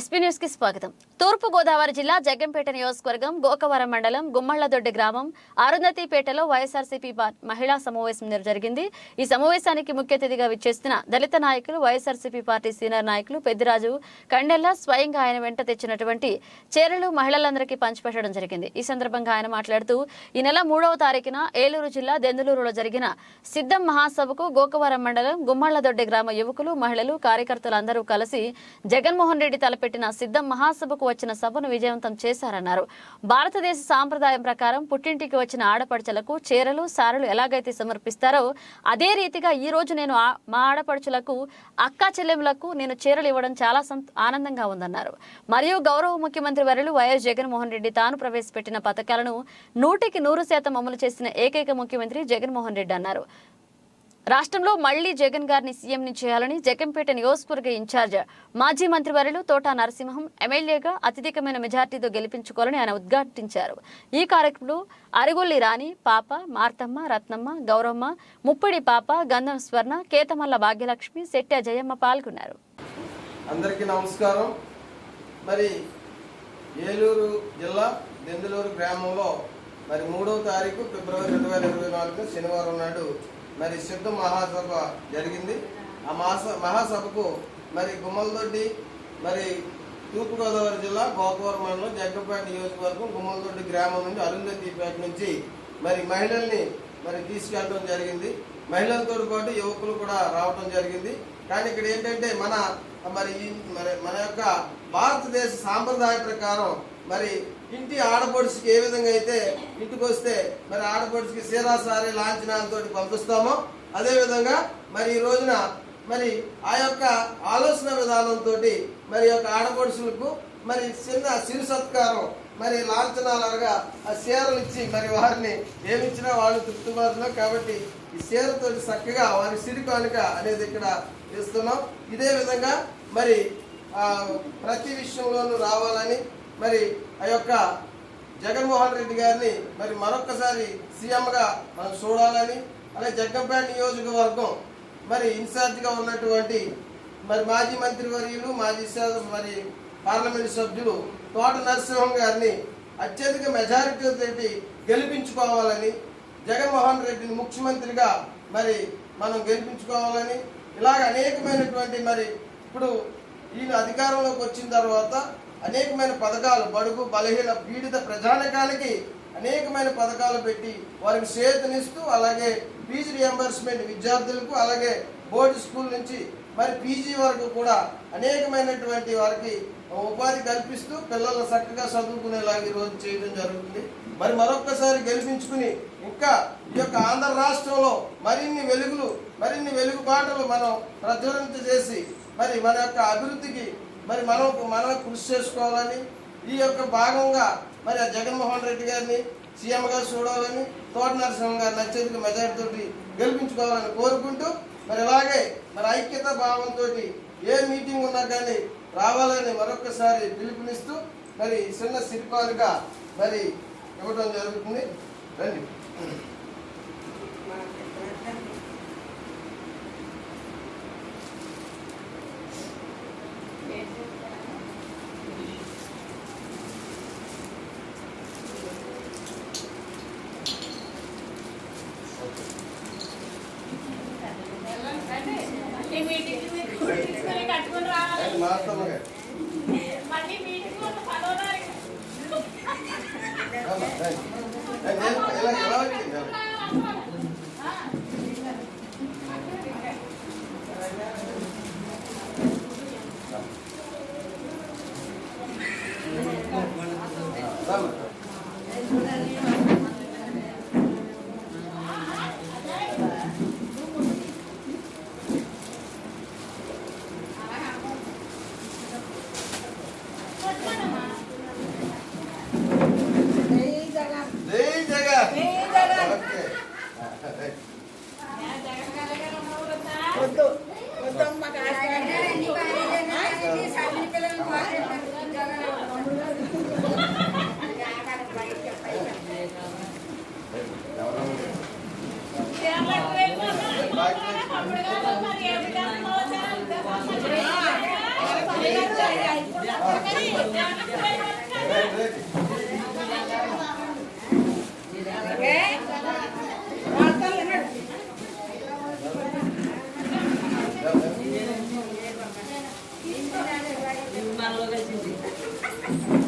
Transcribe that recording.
SP న్యూస్కి స్వాగతం. తూర్పు గోదావరి జిల్లా జగ్గంపేట నియోజకవర్గం గోకవరం మండలం గుమ్మళ్ళదొడ్డి గ్రామం అరుంధతిపేటలో వైఎస్ఆర్సీపీ మహిళా సమావేశం జరిగింది. ఈ సమావేశానికి ముఖ్య అతిథిగా విచ్చేసిన దళిత నాయకులు వైఎస్ఆర్సీపీ పార్టీ సీనియర్ నాయకులు పెద్దిరాజు కండెల్లా స్వయంగా ఆయన వెంట తెచ్చినటువంటి చీరలు మహిళలందరికీ పంచిపెట్టడం జరిగింది. ఈ సందర్భంగా ఆయన మాట్లాడుతూ ఈ నెల మూడవ తారీఖున ఏలూరు జిల్లా దెందులూరులో జరిగిన సిద్ధం మహాసభకు గోకవరం మండలం గుమ్మళ్ళదొడ్డి గ్రామ యువకులు మహిళలు కార్యకర్తలు అందరూ కలిసి జగన్మోహన్ రెడ్డి తలపెట్టి పెట్టిన సిద్ధం మహాసభకు వచ్చిన సభను విజయవంతం చేశారన్నారు. భారతదేశ సాంప్రదాయం ప్రకారం పుట్టింటికి వచ్చిన ఆడపడుచులకు చీరలు సారలు ఎలాగైతే సమర్పిస్తారో అదే రీతిగా ఈ రోజు నేను ఆ- మా ఆడపడుచులకు అక్క చెల్లెములకు నేను చీరలు ఇవ్వడం చాలా ఆనందంగా ఉందన్నారు. మరియు గౌరవ ముఖ్యమంత్రి వర్యులు వైఎస్ జగన్మోహన్ రెడ్డి తాను ప్రవేశపెట్టిన పథకాలను నూటికి నూరు శాతం అమలు చేసిన ఏకైక ముఖ్యమంత్రి జగన్మోహన్ రెడ్డి అన్నారు. రాష్ట్రంలో మళ్ళీ జగన్ గారిని సీఎంని చేయాలని జగన్పేట నియోజకవర్గ ఇన్ఛార్జ్ మాజీ మంత్రివర్యులు తోటా నరసింహం ఎమ్మెల్యేగా అత్యధికమైన మెజార్టీతో గెలిపించుకోవాలని ఆయన ఉద్ఘాటించారు. ఈ కార్యక్రమంలో అరిగొల్లి రాణి పాప మార్తమ్మ రత్నమ్మ గౌరమ్మ ముప్పిడి పాప గంధం స్వర్ణ కేతమల్ల భాగ్యలక్ష్మి శెట్ట జయమ్మ పాల్గొన్నారు. అందరికీ నమస్కారం. మరి ఏలూరు జిల్లా దెందులూరు గ్రామంలో మరి మూడవ తారీఖు ఫిబ్రవరి రెండు వేల ఇరవై నాలుగు శనివారం నాడు మరి సిద్ధ మహాసభ జరిగింది. ఆ మహాస మహాసభకు మరి గుమ్మలదొడ్డి మరి తూర్పుగోదావరి జిల్లా గోపవరం మండలం జగ్గపేట నియోజకవర్గం గుమ్మలదొడ్డి గ్రామం నుండి అరుంధతిపేట నుంచి మరి మహిళల్ని మరి తీసుకెళ్ళడం జరిగింది. మహిళలతో పాటు యువకులు కూడా రావడం జరిగింది. కానీ ఇక్కడ ఏంటంటే మన మరి ఈ మరి మన యొక్క భారతదేశ సాంప్రదాయ ప్రకారం మరి ఇంటి ఆడపడుచుకి ఏ విధంగా అయితే ఇంటికి వస్తే మరి ఆడపడుచుకి సీరాసారి లాంఛనాలతో పంపిస్తామో అదేవిధంగా మరి ఈ రోజున మరి ఆ యొక్క ఆలోచన విధానంతో మరి యొక్క ఆడపడుచులకు మరి చిన్న సిరు సత్కారం మరి లాంఛనాలుగా ఆ చీరలు ఇచ్చి మరి వారిని ఏమిచ్చినా వాళ్ళు తృప్తిపడుతున్నారు కాబట్టి ఈ చీరతో చక్కగా వారి సిరి కానుక అనేది ఇక్కడ ఇస్తున్నాం. ఇదే విధంగా మరి ప్రతి విషయంలోనూ రావాలని మరి ఆ యొక్క జగన్మోహన్ రెడ్డి గారిని మరి మరొకసారి సీఎంగా మనం చూడాలని అలాగే జగ్గంపేట నియోజకవర్గం మరి ఇన్ఛార్జిగా ఉన్నటువంటి మరి మాజీ మంత్రి వర్యులు మాజీ మరి పార్లమెంట్ సభ్యులు తోట నరసింహం గారిని అత్యధిక మెజారిటీ తోటి గెలిపించుకోవాలని జగన్మోహన్ రెడ్డిని ముఖ్యమంత్రిగా మరి మనం గెలిపించుకోవాలని ఇలాగ అనేకమైనటువంటి మరి ఇప్పుడు ఈయన అధికారంలోకి వచ్చిన తర్వాత అనేకమైన పథకాలు బడుగు బలహీన పీడిత ప్రజానకాలకి అనేకమైన పథకాలు పెట్టి వారికి చేతనిస్తూ అలాగే ఫీజు రియంబర్స్మెంట్ విద్యార్థులకు అలాగే బోర్డు స్కూల్ నుంచి మరి పీజీ వరకు కూడా అనేకమైనటువంటి వారికి ఉపాధి కల్పిస్తూ పిల్లలు చక్కగా చదువుకునేలాగా ఈరోజు రోజు చేయడం జరుగుతుంది. మరి మరొక్కసారి గెలిపించుకుని ఇంకా ఈ యొక్క ఆంధ్ర రాష్ట్రంలో మరిన్ని వెలుగులు మరిన్ని వెలుగు బాటలు మనం ప్రజ్వలించ చేసి మరి మన యొక్క అభివృద్ధికి మరి మనం మనం కృషి చేసుకోవాలని ఈ యొక్క భాగంగా మరి ఆ జగన్మోహన్ రెడ్డి గారిని సీఎంగా చూడాలని తోట నరసింహ గారిని అత్యధిక మెజార్టీ గెలిపించుకోవాలని కోరుకుంటూ మరి ఇలాగే మరి ఐక్యత భావంతో ఏ మీటింగ్ ఉన్నా కానీ రావాలని మరొకసారి పిలుపునిస్తూ మరి చిన్న శిల్పాలుగా మరి ఇవ్వడం జరుగుతుంది. రండి ఈ మీటింగ్ తీసుకొని కట్టుకొని రావాలి. Gracias.